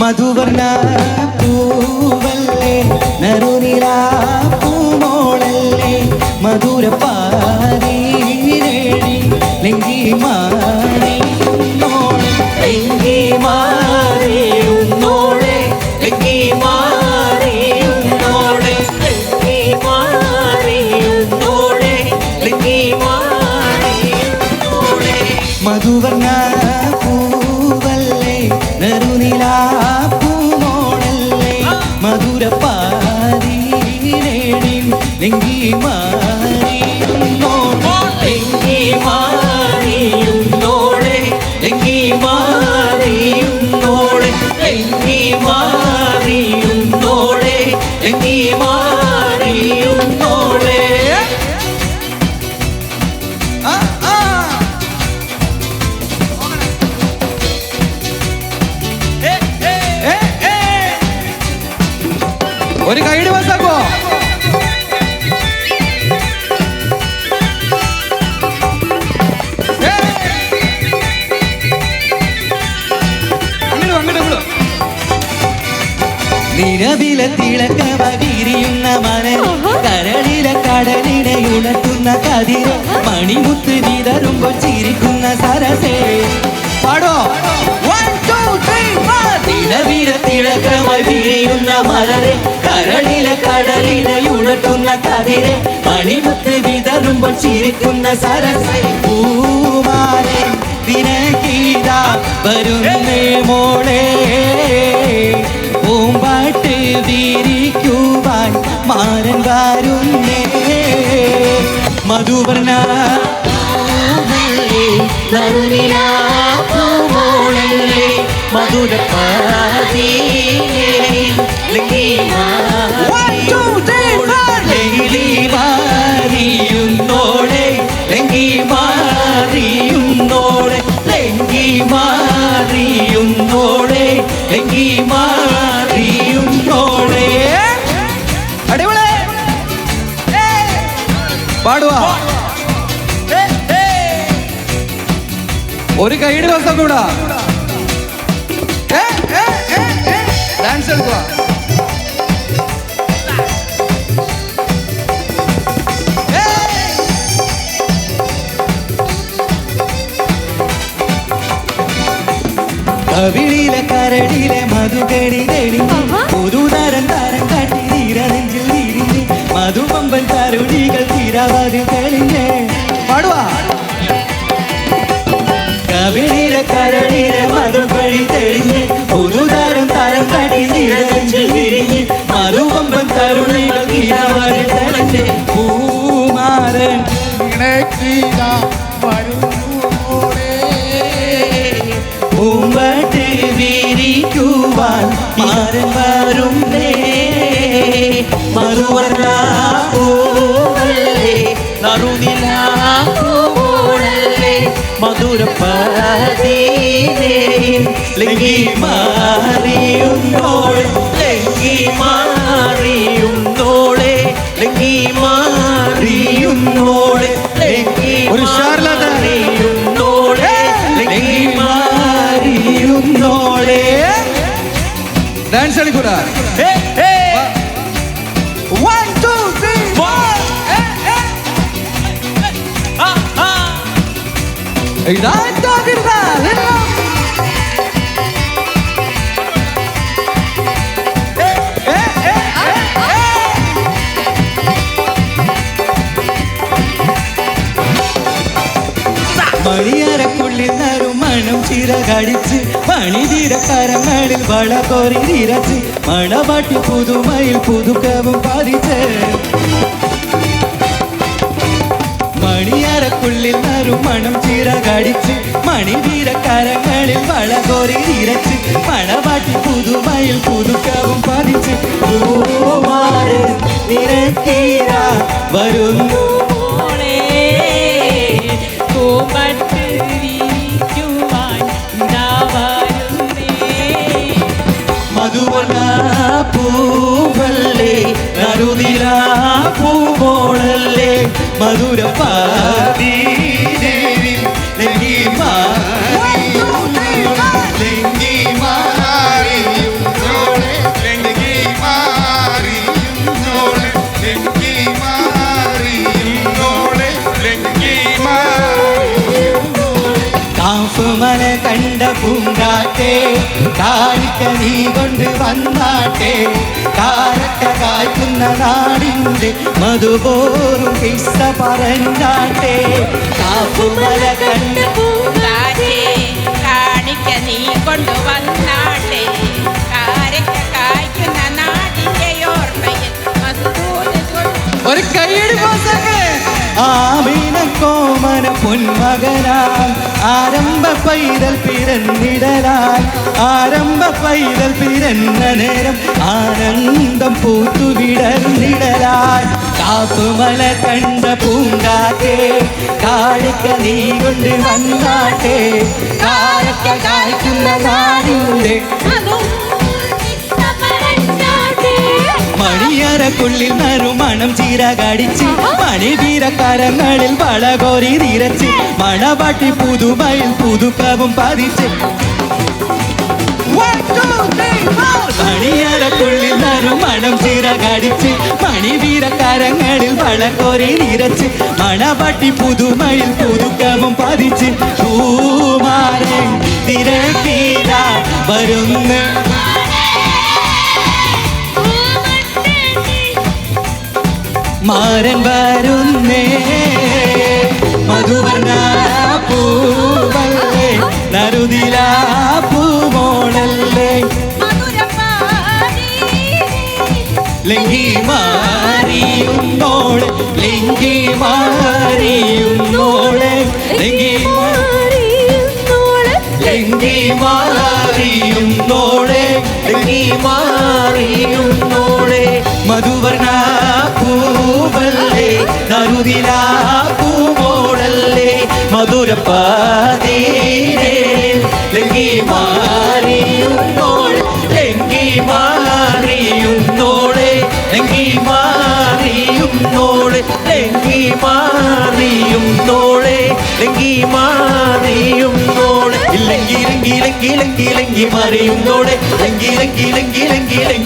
മധുവർണ പൂവല്ലേ നരുനിരാ പൂമോളല്ലേ മധുര ഒരു കൈഡ് വന്നപ്പോ നിലവിലെ തിളക്കമകിരിയുന്ന മണൽ കരളിലെ കടലിനെ ഉണർത്തുന്ന കതിര് മണിമുത്ത് വിതറുമ്പോൾ ചിരിക്കുന്ന സരസേ. പാടോ. കതിരെ മണിമുത്ത് വിതറുമ്പോൾ ചിരിക്കുന്ന സരസേ പൂമാരെ ദിനഗീത വരുന്നേ മോളെ. പൂമ്പാട്ട് വീരിക്കുവാൻ മാരൻ വരുന്നേ മധുവർണ മധുര ഒരു കൈയുടെ ദിവസം കൂടാ ഡാൻസ് എടുക്കുക കവിളിലെ കരടിലെ മധുകടി തെളിഞ്ഞ് പുതുതരം തരം കാട്ടി തീരനെഞ്ചിൽ തിരിഞ്ഞ് മധുപമ്പൻ കരുടികൾ തിരവതിൽ തെളിഞ്ഞ് പാടുവാ കവിളിലെ കരടിലെ വഴി തെളിഞ്ഞ് പുതുതരം തരം കാട്ടി നിരഞ്ഞ് വിരിഞ്ഞ് തെളിഞ്ഞ് പൂമാരൻ പൂമ്പട്ട് വിരിക്കുവാൻ മാരൻ വരും മറുവരാ നറുനില പൂവല്ലേ മധുര ലെങ്കി മാറിയുന്നോളെ ലെങ്കി മാറിയുന്നോളെ ലങ്കി മാറിയുന്നോളെ ലെങ്കി ഒരു ഉഷാറില്ലാത്ത- ലങ്കി മാറിയുന്നോളെ. ഡാൻസ് കളിക്കൂടാ One, two, three, four. ഇതാ ഇതാ മണിയറക്കുള്ളിൽ നറുമണം ചിറകടിച്ച് മണിതീരക്കരങ്ങളിൽ വള കോരി നിറച്ച് മണവാട്ടി പുതുമയിൽ മണം നറുമണം ചിറകടിച്ച് മണിതീരക്കരങ്ങളിൽ വള ഇരച്ച് മണവാട്ടി പുതുമയിൽ പുതുക്കവും പതിച്ച്. പൂമാര് നിരക്കീര വരുന്നു ഇതാ വരുന്നേ. മധുവർണ പൂവല്ലേ നറുനില പൂമോളല്ലേ മധുര പൂങ്കാറ്റേ കാണിക്ക നീ കൊണ്ട് വന്നാട്ടെ കാരക്ക കായ്ക്കുന്ന നാടിന്റെ മധുപോറും കിസ്സ പറഞ്ഞാട്ടെ. കാപ്പുമല കണ്ട് പൂങ്കാറ്റേ, കാണിക്ക നീ കൊണ്ടുവന്നാട്ടെ കാരക്ക കായ്ക്കുന്ന നാടിന്റെ ഓർമ്മയിൽ കൊണ്ട് ഒരു കൈയ്യടി ആമീന കോമന പൊന്മകനാൻ ആരംഭ പൈതൽ പിരന്നിടലാൽ. ആരംഭ പൈതൽ പിറന്ന നേരം ആനന്ദം പൂത്തുവിടർന്നിടലാൻ കാപ്പുമല കണ്ട പൂങ്കാറ്റേ കാണിക്ക നീ കൊണ്ട് വന്നാട്ടെ. കാരക്ക കായ്ക്കുന്ന നാടിന്റെ മണിയറക്കുള്ളിൽ നറുമണം ചീരകടിച്ച് മണിവീരക്കരങ്ങളിൽ വളകോരി നിരച്ച് മണവാട്ടി പുതുമയിൽ പുതുക്കവും പതിച്ച് മണിയറക്കുള്ളിൽ നറുമണം ചീരകടിച്ച് മണിവീരക്കരങ്ങളിൽ വളകോരി നിരച്ച് മണവാട്ടി പുതുമയിൽ പുതുക്കവും മാരൻ വരുന്നേ. മധുവർണ പൂവല്ലേ? നരുതില പൂമോളല്ലേ ലിംഗി മാറിയുന്നോളെ ലിംഗി മാറിയുന്നോളെ ലിംഗി ലിംഗി മാറിയുന്നോളെ ലിംഗി മാറിയുന്നോളെ. മധുവർണ പൂവല്ലേ നരുതില പൂമോളല്ലേ മധുരപ്പാതീരേ ലങ്കി മാറിയുന്നോളെ ലങ്കി മാറിയുന്നോളെ ലങ്കി മാറിയുന്നോളെ ലങ്കി മാറിയുന്നോളെ ലങ്കി മാറിയുന്നോളെ ഇല്ലെങ്കിൽ ലങ്കി ലങ്കി ലങ്കി ലങ്കി മാറിയുന്നോളെ ലങ്കി ലങ്കി ലങ്കി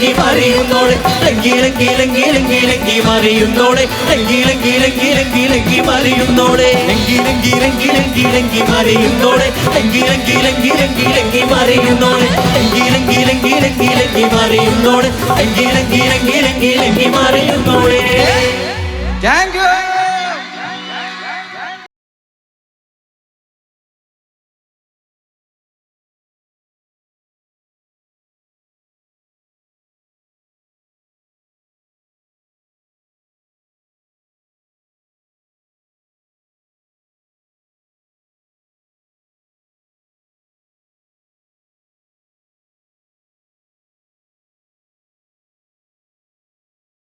ലങ്കി മറിയുന്നോളെ ലങ്കി ലങ്കി ലങ്കി ലങ്കി ലങ്കി മറിയുന്നോളെ ലങ്കി ലങ്കി ലങ്കി ലങ്കി ലങ്കി മറിയുന്നോളെ ലങ്കി ലങ്കി ലങ്കി ലങ്കി ലങ്കി മറിയുന്നോളെ ലങ്കി ലങ്കി ലങ്കി ലങ്കി ലങ്കി മറിയുന്നോളെ ലങ്കി ലങ്കി ലങ്കി ലങ്കി ലങ്കി മറിയുന്നോളെ ലങ്കി ലങ്കി ലങ്കി ലങ്കി ലങ്കി മറിയുന്നോളെ താങ്ക് യു